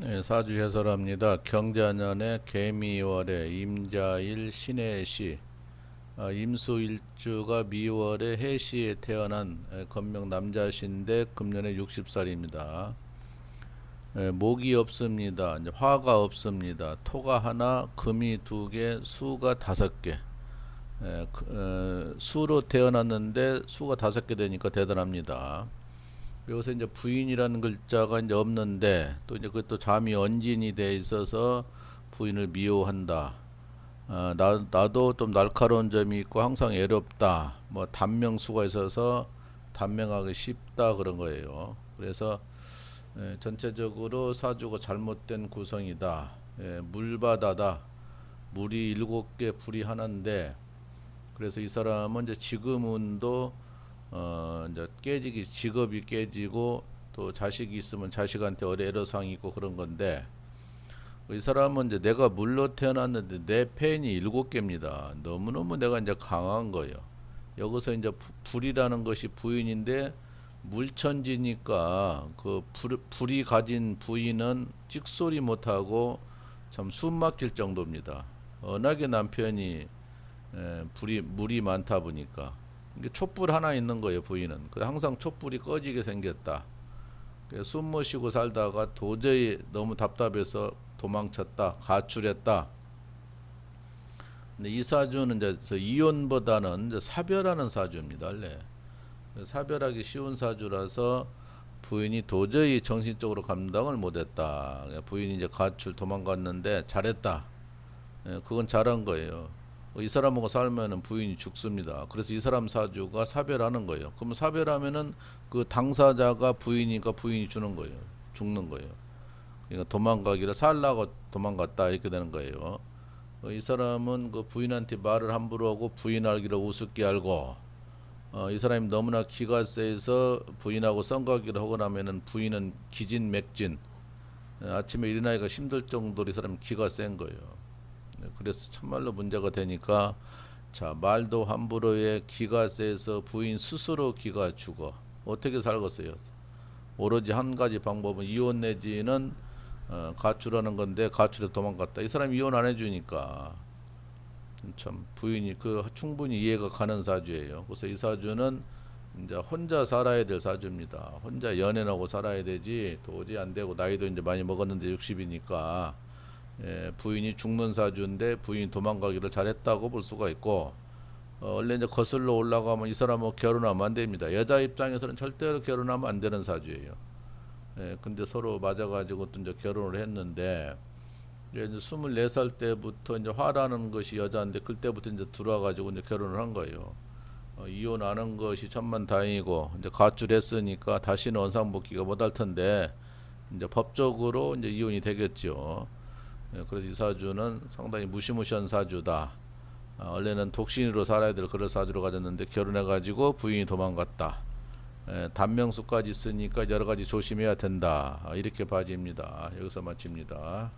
네, 사주 해설합니다. 경자년의 개미월에 임자일 신해시 아, 임수일주가 미월에 해시에 태어난 에, 건명 남자신데 금년에 60살입니다. 목이 없습니다. 화가 없습니다. 토가 하나, 금이 두 개, 수가 다섯 개. 에, 그, 어, 수로 태어났는데 수가 다섯 개 되니까 대단합니다. 여기서 이제 부인이라는 글자가 이제 없는데 또 이제 그것도 잠이 언진이 돼 있어서 부인을 미워한다. 아, 나, 나도 좀 날카로운 점이 있고 항상 애롭다. 뭐 단명수가 있어서 단명하기 쉽다 그런 거예요. 그래서 에, 전체적으로 사주가 잘못된 구성이다. 예, 물바다다. 물이 일곱 개, 불이 하나인데 그래서 이 사람은 이제 지금운도 어 이제 깨지기 직업이 깨지고 또 자식이 있으면 자식한테 어뢰 애로사항이 있고 그런 건데 이 사람은 이제 내가 물로 태어났는데 내 팬이 일곱 개입니다. 너무너무 내가 이제 강한 거예요. 여기서 이제 부- 불이라는 것이 부인인데 물천지니까 그 불, 불이 가진 부인은 찍소리 못하고 참 숨막힐 정도입니다. 워낙에 남편이 에, 불이 물이 많다 보니까 이게 촛불 하나 있는 거예요 부인은. 그 항상 촛불이 꺼지게 생겼다. 그숨못 쉬고 살다가 도저히 너무 답답해서 도망쳤다, 가출했다. 근데 이 사주는 이제 저 이혼보다는 이제 사별하는 사주입니다. 원래 사별하기 쉬운 사주라서 부인이 도저히 정신적으로 감당을 못했다. 부인이 이제 가출 도망갔는데 잘했다. 예, 그건 잘한 거예요. 이 사람하고 살면은 부인이 죽습니다. 그래서 이 사람 사주가 사별하는 거예요. 그러면 사별하면은 그 당사자가 부인이니까 부인이 주는 거예요. 죽는 거예요. 그러니까 도망가기를 살라고 도망갔다 이렇게 되는 거예요. 어, 이 사람은 그 부인한테 말을 함부로 하고 부인 알기를 우습게 알고 어, 이 사람이 너무나 기가 세서 부인하고 썬가기를 하고 나면은 부인은 기진맥진 어, 아침에 일어나기가 힘들 정도로 이 사람이 기가 센 거예요. 네, 그래서 참말로 문제가 되니까 자 말도 함부로 해 기가 세서 부인 스스로 기가 죽어 어떻게 살겠어요? 오로지 한 가지 방법은 이혼 내지는 어, 가출하는 건데 가출해 도망갔다. 이 사람이 이혼 안 해주니까 참 부인이 그 충분히 이해가 가는 사주예요. 그래서 이 사주는 이제 혼자 살아야 될 사주입니다. 혼자 연애하고 살아야 되지 도저히 안 되고 나이도 이제 많이 먹었는데 60이니까 예, 부인이 죽는 사주인데 부인이 도망가기를 잘했다고 볼 수가 있고 어, 원래 이제 거슬러 올라가면 이 사람하고 결혼하면 안 됩니다. 여자 입장에서는 절대로 결혼하면 안 되는 사주예요. 예, 근데 서로 맞아가지고 또 이제 결혼을 했는데 이제 24살 때부터 이제 화라는 것이 여자인데 그때부터 이제 들어와가지고 이제 결혼을 한 거예요. 어, 이혼하는 것이 천만 다행이고 이제 가출했으니까 다시는 원상복귀가 못할 텐데 이제 법적으로 이제 이혼이 되겠죠. 예, 그래서 이 사주는 상당히 무시무시한 사주다. 아, 원래는 독신으로 살아야 될 그런 사주로 가졌는데 결혼해가지고 부인이 도망갔다. 예, 단명수까지 있으니까 여러 가지 조심해야 된다. 아, 이렇게 봐집니다. 여기서 마칩니다.